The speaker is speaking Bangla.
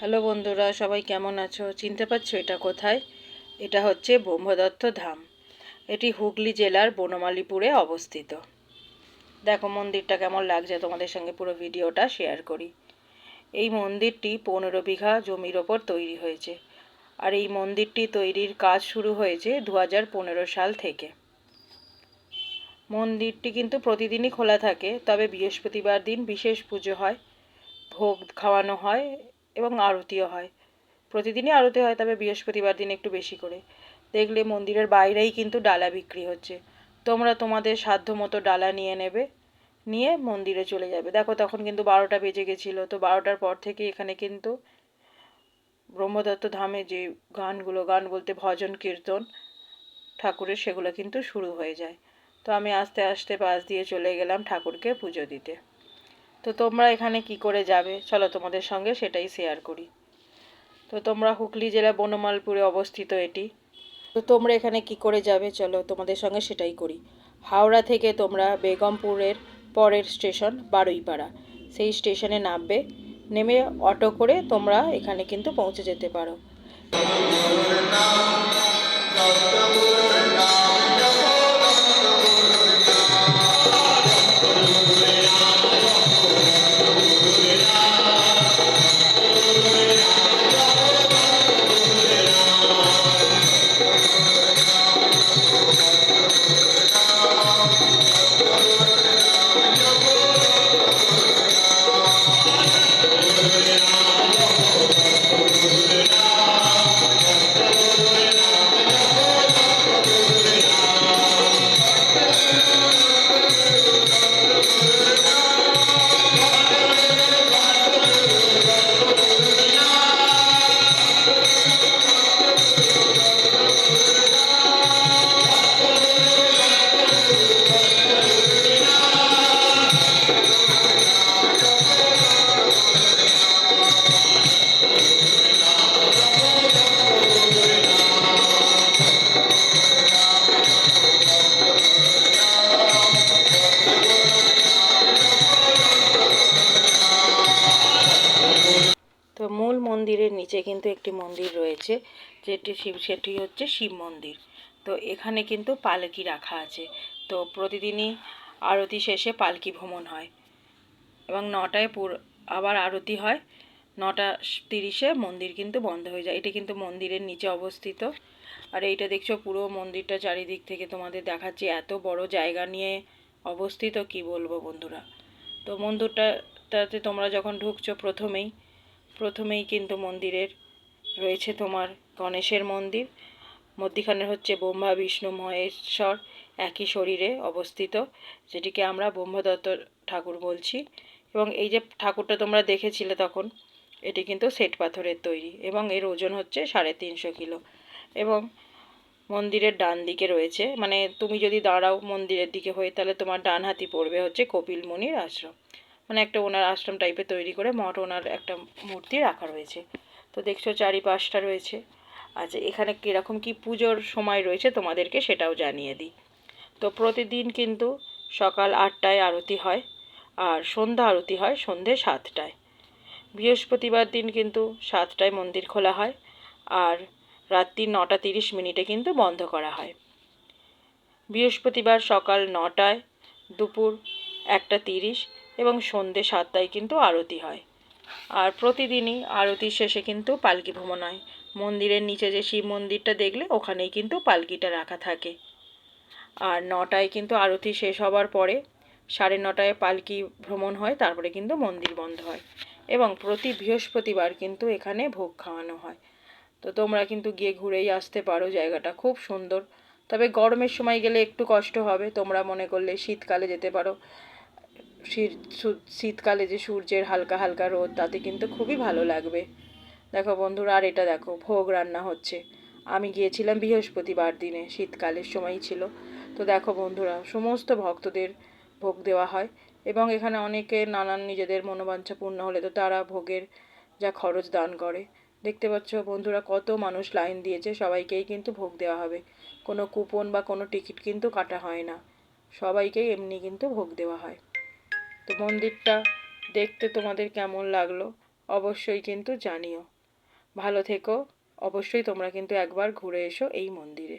হ্যালো বন্ধুরা, সবাই কেমন আছো? চিনতে পারছ এটা কোথায়? এটা হচ্ছে ব্রহ্মদত্ত ধাম। এটি হুগলি জেলার বনমালীপুরে অবস্থিত। দেখো মন্দিরটা কেমন লাগছে, তোমাদের সঙ্গে পুরো ভিডিওটা শেয়ার করি। এই মন্দিরটি পনেরো বিঘা জমির ওপর তৈরি হয়েছে। আর এই মন্দিরটি তৈরির কাজ শুরু হয়েছে দু সাল থেকে। মন্দিরটি কিন্তু প্রতিদিনই খোলা থাকে, তবে বৃহস্পতিবার দিন বিশেষ পুজো হয়, ভোগ খাওয়ানো হয় এবং আরতিও হয়। প্রতিদিনই আরতি হয়, তবে বৃহস্পতিবার দিন একটু বেশি করে। দেখলে মন্দিরের বাইরেই কিন্তু ডালা বিক্রি হচ্ছে। তোমরা তোমাদের সাধ্য মতো ডালা নিয়ে নেবে, নিয়ে মন্দিরে চলে যাবে। দেখো তখন কিন্তু বারোটা বেজে গেছিল, তো বারোটার পর থেকে এখানে কিন্তু ব্রহ্মদত্ত ধামে যে গানগুলো, গান বলতে ভজন, কীর্তন, ঠাকুরের সেগুলো কিন্তু শুরু হয়ে যায়। তো আমি আস্তে আস্তে পাশ দিয়ে চলে গেলাম ঠাকুরকে পুজো দিতে। তো তোমরা এখানে কি করে যাবে? চলো তোমাদের সঙ্গে সেটাই শেয়ার করি। তো তোমরা হুগলি জেলা বনমালপুরে অবস্থিত এটি। তো তোমরা এখানে কি করে যাবে? চলো তোমাদের সঙ্গে সেটাই করি। হাওড়া থেকে তোমরা বেগমপুরের পরের স্টেশন, বারুইপাড়া। সেই স্টেশনে নামবে। নেমে অটো করে তোমরা এখানে কিন্তু পৌঁছে যেতে পারো। নিচে কিন্তু একটি মন্দির রয়েছে, যেটি শিব, সেটি হচ্ছে শিব মন্দির। তো এখানে কিন্তু পালকি রাখা আছে। তো প্রতিদিনই আরতি শেষে পালকি ভ্রমণ হয় এবং নটায় পুর, আবার আরতি হয়, নটা তিরিশে মন্দির কিন্তু বন্ধ হয়ে যায়। এটি কিন্তু মন্দিরের নিচে অবস্থিত। আর এইটা দেখছ, পুরো মন্দিরটা চারিদিক থেকে তোমাদের দেখাচ্ছি। এত বড় জায়গা নিয়ে অবস্থিত, কি বলব বন্ধুরা? তো মন্দিরটাতে তোমরা যখন ঢুকছো প্রথমেই প্রথমেই কিন্তু মন্দিরের রয়েছে তোমার গণেশের মন্দির। মধ্যিখানে হচ্ছে ব্রহ্মা, বিষ্ণু, মহেশ্বর একই শরীরে অবস্থিত, যেটিকে আমরা ব্রহ্মদত্ত ঠাকুর বলছি। এবং এই যে ঠাকুরটা তোমরা দেখেছিলে তখন, এটি কিন্তু শ্বেত পাথরের তৈরি এবং এর ওজন হচ্ছে সাড়ে তিনশো কিলো। এবং মন্দিরের ডান দিকে রয়েছে মানে তুমি যদি দাঁড়াও মন্দিরের দিকে হয়ে, তাহলে তোমার ডান হাতি পড়বে হচ্ছে কপিল মুনির আশ্রম। মানে একটা ওনার আশ্রম টাইপের তৈরি করে মঠ ওনার একটা মূর্তি রাখা রয়েছে। তো দেখছ চারিপাশটা রয়েছে। আচ্ছা এখানে কীরকম কি পুজোর সময় রয়েছে তোমাদেরকে সেটাও জানিয়ে দিই। তো প্রতিদিন কিন্তু সকাল আটটায় আরতি হয় আর সন্ধ্যা আরতি হয় সন্ধে সাতটায়। বৃহস্পতিবার দিন কিন্তু সাতটায় মন্দির খোলা হয় আর রাত্রি নটা তিরিশ মিনিটে কিন্তু বন্ধ করা হয়। বৃহস্পতিবার সকাল নটায়, দুপুর একটা তিরিশ এবং সন্ধে সাতটায় কিন্তু আরতি হয়। আর প্রতিদিনই আরতির শেষে কিন্তু পালকি ভ্রমণ হয়। মন্দিরের নিচে যে শিব মন্দিরটা দেখলে ওখানেই কিন্তু পালকিটা রাখা থাকে। আর নটায় কিন্তু আরতি শেষ হবার পরে সাড়ে নটায় পালকি ভ্রমণ হয়, তারপরে কিন্তু মন্দির বন্ধ হয় এবং প্রতি বৃহস্পতিবার কিন্তু এখানে ভোগ খাওয়ানো হয়। তো তোমরা কিন্তু গিয়ে ঘুরেই আসতে পারো, জায়গাটা খুব সুন্দর। তবে গরমের সময় গেলে একটু কষ্ট হবে, তোমরা মনে করলে শীতকালে যেতে পারো। শীতকালে যে সূর্যের হালকা হালকা রোদ, তাতে কিন্তু খুবই ভালো লাগবে। দেখো বন্ধুরা, আর এটা দেখো, ভোগ রান্না হচ্ছে। আমি গিয়েছিলাম বৃহস্পতিবার দিনে, শীতকালের সময়ই ছিল। তো দেখো বন্ধুরা, সমস্ত ভক্তদের ভোগ দেওয়া হয় এবং এখানে অনেকে নানান নিজেদের মনোবাঞ্ছা পূর্ণ হলে তো তারা ভোগের যা খরচ দান করে। দেখতে পাচ্ছ বন্ধুরা, কত মানুষ লাইন দিয়েছে, সবাইকেই কিন্তু ভোগ দেওয়া হবে। কোনো কুপন বা কোনো টিকিট কিন্তু কাটা হয় না। সবাইকেই এমনি কিন্তু ভোগ দেওয়া হয়। তো মন্দিরটা দেখতে তোমাদের কেমন লাগল অবশ্যই কিন্তু জানিও। ভালো থেকো। অবশ্যই তোমরা কিন্তু একবার ঘুরে এসো এই মন্দিরে।